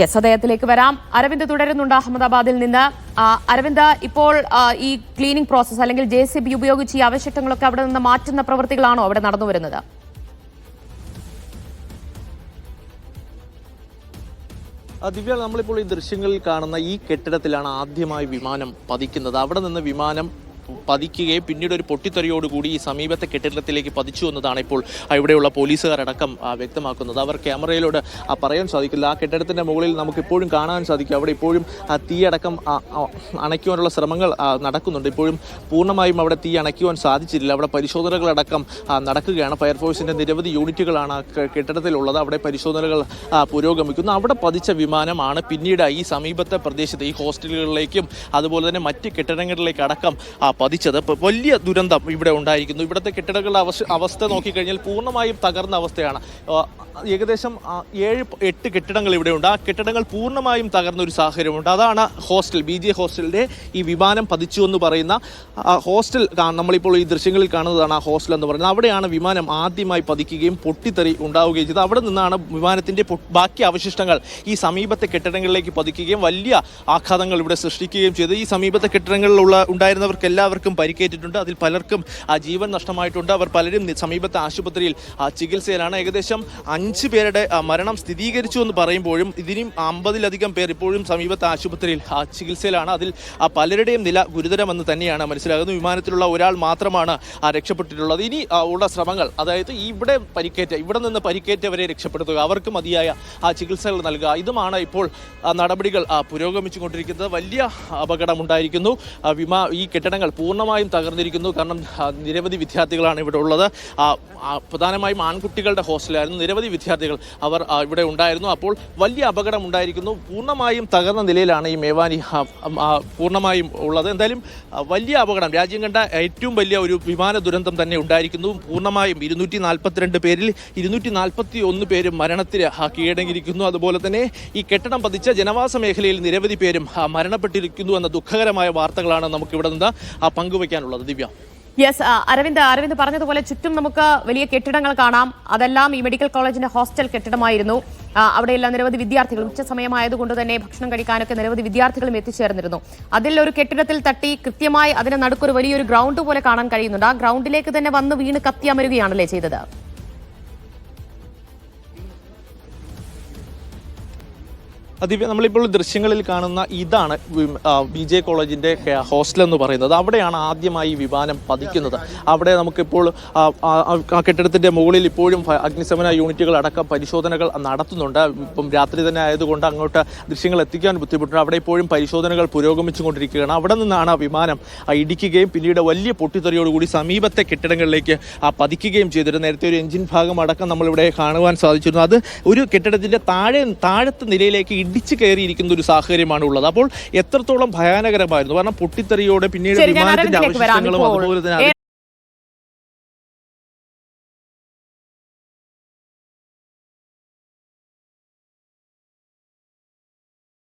Yes അദ്ദേഹത്തിലേക്ക് വരാം. അരവിന്ദ് തുടരുന്നുണ്ട് അഹമ്മദാബാദിൽ നിന്ന്. അരവിന്ദ് ഇപ്പോൾ ഈ ക്ലീനിംഗ് പ്രോസസ് അല്ലെങ്കിൽ ജെ സി ബി ഉപയോഗിച്ച് ഈ അവശിഷ്ടങ്ങളൊക്കെ അവിടെ നിന്ന് മാറ്റുന്ന പ്രവൃത്തികളാണോ അവിടെ നടന്നു വരുന്നത്? ദിവ്യ നമ്മളിപ്പോൾ ഈ ദൃശ്യങ്ങളിൽ കാണുന്ന ഈ കെട്ടിടത്തിലാണ് ആദ്യമായി വിമാനം പതിക്കുന്നത്. അവിടെ നിന്ന് വിമാനം പതിക്കുകയും പിന്നീട് ഒരു പൊട്ടിത്തെറിയോടുകൂടി ഈ സമീപത്തെ കെട്ടിടത്തിലേക്ക് പതിച്ചു എന്നതാണ് ഇപ്പോൾ ആ, ഇവിടെയുള്ള പോലീസുകാരടക്കം ആ, വ്യക്തമാക്കുന്നത്. അവർ ക്യാമറയിലൂടെ ആ, പറയാൻ സാധിക്കില്ല. ആ കെട്ടിടത്തിന്റെ മുകളിൽ നമുക്ക് ഇപ്പോഴും കാണാൻ സാധിക്കും. അവിടെ ഇപ്പോഴും ആ, തീയടക്കം ആ, അണയ്ക്കുവാനുള്ള ശ്രമങ്ങൾ നടക്കുന്നുണ്ട്. ഇപ്പോഴും പൂർണമായും അവിടെ തീ അണയ്ക്കുവാൻ സാധിച്ചിട്ടില്ല. അവിടെ പരിശോധനകളടക്കം ആ, നടക്കുകയാണ്. ഫയർഫോഴ്സിന്റെ നിരവധി യൂണിറ്റുകളാണ് ആ കെട്ടിടത്തിലുള്ളത്. അവിടെ പരിശോധനകൾ പുരോഗമിക്കുന്നു. അവിടെ പതിച്ച വിമാനമാണ് പിന്നീട് ഈ സമീപത്തെ പ്രദേശത്ത് ഈ ഹോസ്റ്റലുകളിലേക്കും അതുപോലെ തന്നെ മറ്റ് കെട്ടിടങ്ങളിലേക്ക് അടക്കം ഇപ്പൊ വലിയ ദുരന്തം ഇവിടെ ഉണ്ടായിരിക്കുന്നു. ഇവിടുത്തെ കെട്ടിടങ്ങളുടെ അവസ്ഥ അവസ്ഥ നോക്കിക്കഴിഞ്ഞാൽ പൂർണമായും തകർന്ന അവസ്ഥയാണ്. ഏകദേശം ഏഴ് എട്ട് കെട്ടിടങ്ങൾ ഇവിടെ ഉണ്ട്. ആ കെട്ടിടങ്ങൾ പൂർണമായും തകർന്ന ഒരു സാഹചര്യമുണ്ട്. അതാണ് ഹോസ്റ്റൽ ബി ജെ ഹോസ്റ്റലിന്റെ ഈ വിമാനം പതിച്ചു എന്ന് പറയുന്ന ഹോസ്റ്റൽ നമ്മളിപ്പോൾ ഈ ദൃശ്യങ്ങളിൽ കാണുന്നതാണ് ആ ഹോസ്റ്റൽ എന്ന് പറയുന്നത്. അവിടെയാണ് വിമാനം ആദ്യമായി പതിക്കുകയും പൊട്ടിത്തെറി ഉണ്ടാവുകയും ചെയ്തത്. അവിടെ നിന്നാണ് വിമാനത്തിന്റെ ബാക്കി അവശിഷ്ടങ്ങൾ ഈ സമീപത്തെ കെട്ടിടങ്ങളിലേക്ക് പതിക്കുകയും വലിയ ആഘാതങ്ങൾ ഇവിടെ സൃഷ്ടിക്കുകയും ചെയ്തു. ഈ സമീപത്തെ കെട്ടിടങ്ങളിലുള്ള ഉണ്ടായിരുന്നവർക്ക് എല്ലാവർക്കും പരിക്കേറ്റിട്ടുണ്ട്. അതിൽ പലർക്കും ആ ജീവൻ നഷ്ടമായിട്ടുണ്ട്. അവർ പലരും സമീപത്തെ ആശുപത്രിയിൽ ചികിത്സയിലാണ്. ഏകദേശം അഞ്ച് പേരുടെ മരണം സ്ഥിരീകരിച്ചു എന്ന് പറയുമ്പോഴും ഇതിനും അമ്പതിലധികം പേർ ഇപ്പോഴും സമീപത്തെ ആശുപത്രിയിൽ ചികിത്സയിലാണ്. അതിൽ പലരുടെയും നില ഗുരുതരമെന്ന് തന്നെയാണ് മനസ്സിലാകുന്നത്. വിമാനത്തിലുള്ള ഒരാൾ മാത്രമാണ് രക്ഷപ്പെട്ടിട്ടുള്ളത്. ഇനി ഉള്ള ശ്രമങ്ങൾ അതായത് ഇവിടെ പരിക്കേറ്റ ഇവിടെ നിന്ന് പരിക്കേറ്റവരെ രക്ഷപ്പെടുത്തുക. അവർക്ക് മതിയായ ആ ചികിത്സകൾ നൽകുക. ഇതുമാണ് ഇപ്പോൾ നടപടികൾ പുരോഗമിച്ചുകൊണ്ടിരിക്കുന്നത്. വലിയ അപകടമുണ്ടായിരിക്കുന്നു. വിമാ ഈ കെട്ടിടങ്ങൾ പൂർണമായും തകർന്നിരിക്കുന്നു. കാരണം നിരവധി വിദ്യാർത്ഥികളാണ് ഇവിടെ ഉള്ളത്. പ്രധാനമായും ആൺകുട്ടികളുടെ ഹോസ്റ്റലായിരുന്നു. നിരവധി വിദ്യാർത്ഥികൾ അവർ ഇവിടെ ഉണ്ടായിരുന്നു. അപ്പോൾ വലിയ അപകടം ഉണ്ടായിരിക്കുന്നു പൂർണമായും തകർന്ന നിലയിലാണ് ഈ മേവാനി പൂർണമായും ഉള്ളത്. എന്തായാലും വലിയ അപകടം. രാജ്യം കണ്ട ഏറ്റവും വലിയ ഒരു വിമാന ദുരന്തം തന്നെ ഉണ്ടായിരിക്കുന്നു. പൂർണമായും ഇരുന്നൂറ്റി നാൽപ്പത്തിരണ്ട് പേരിൽ ഇരുന്നൂറ്റി നാൽപ്പത്തി ഒന്ന് പേരും മരണത്തിന് കീഴടങ്ങിയിരിക്കുന്നു. അതുപോലെ തന്നെ ഈ കെട്ടിടം പതിച്ച ജനവാസ മേഖലയിൽ നിരവധി പേരും മരണപ്പെട്ടിരിക്കുന്നു എന്ന ദുഃഖകരമായ വാർത്തകളാണ് നമുക്ക് ഇവിടെ നിന്ന് ആ, പങ്കുവയ്ക്കാനുള്ളത്. ദിവ്യ. യെസ് അരവിന്ദ് അരവിന്ദ് പറഞ്ഞതുപോലെ ചുറ്റും നമുക്ക് വലിയ കെട്ടിടങ്ങൾ കാണാം. അതെല്ലാം ഈ മെഡിക്കൽ കോളേജിന്റെ ഹോസ്റ്റൽ കെട്ടിടമായിരുന്നു. അവിടെയെല്ലാം നിരവധി വിദ്യാർത്ഥികൾ ഉച്ച സമയമായതുകൊണ്ട് തന്നെ ഭക്ഷണം കഴിക്കാനൊക്കെ നിരവധി വിദ്യാർത്ഥികളും എത്തിച്ചേർന്നിരുന്നു. അതിൽ ഒരു കെട്ടിടത്തിൽ തട്ടി കൃത്യമായി അതിന് നടുക്കൊരു വലിയൊരു ഗ്രൗണ്ട് പോലെ കാണാൻ കഴിയുന്നുണ്ട്. ആ ഗ്രൗണ്ടിലേക്ക് തന്നെ വന്ന് വീണ് കത്തിയമരുകയാണല്ലേ ചെയ്തത്? ദിവ്യ നമ്മളിപ്പോൾ ദൃശ്യങ്ങളിൽ കാണുന്ന ഇതാണ് ബി ജെ കോളേജിന്റെ ഹോസ്റ്റൽ എന്ന് പറയുന്നത്. അവിടെയാണ് ആദ്യമായി വിമാനം പതിക്കുന്നത്. അവിടെ നമുക്കിപ്പോൾ ആ, കെട്ടിടത്തിന്റെ മുകളിൽ ഇപ്പോഴും അഗ്നിശമന യൂണിറ്റുകൾ അടക്കം പരിശോധനകൾ നടത്തുന്നുണ്ട്. ഇപ്പം രാത്രി തന്നെ ആയതുകൊണ്ട് അങ്ങോട്ട് ദൃശ്യങ്ങൾ എത്തിക്കാൻ ബുദ്ധിമുട്ടുണ്ട്. അവിടെ ഇപ്പോഴും പരിശോധനകൾ പുരോഗമിച്ചുകൊണ്ടിരിക്കുകയാണ്. അവിടെ നിന്നാണ് ആ വിമാനം ഇടിക്കുകയും പിന്നീട് വലിയ പൊട്ടിത്തെറിയോടുകൂടി സമീപത്തെ കെട്ടിടങ്ങളിലേക്ക് പതിക്കുകയും ചെയ്തിരുന്നു നേരത്തെ ഒരു എഞ്ചിൻ ഭാഗം അടക്കം നമ്മളിവിടെ കാണുവാൻ സാധിച്ചിരുന്നു. അത് ഒരു കെട്ടിടത്തിന്റെ താഴെ താഴത്തെ നിലയിലേക്ക് ഇടിച്ചു കയറിയിരിക്കുന്ന ഒരു സാഹചര്യമാണ് ഉള്ളത്. അപ്പോൾ എത്രത്തോളം ഭയാനകരമായിരുന്നു. കാരണം പൊട്ടിത്തെറിയോടെ പിന്നീട് വിമാനത്തിന്റെ ആവശ്യങ്ങളും അതുപോലെ തന്നെ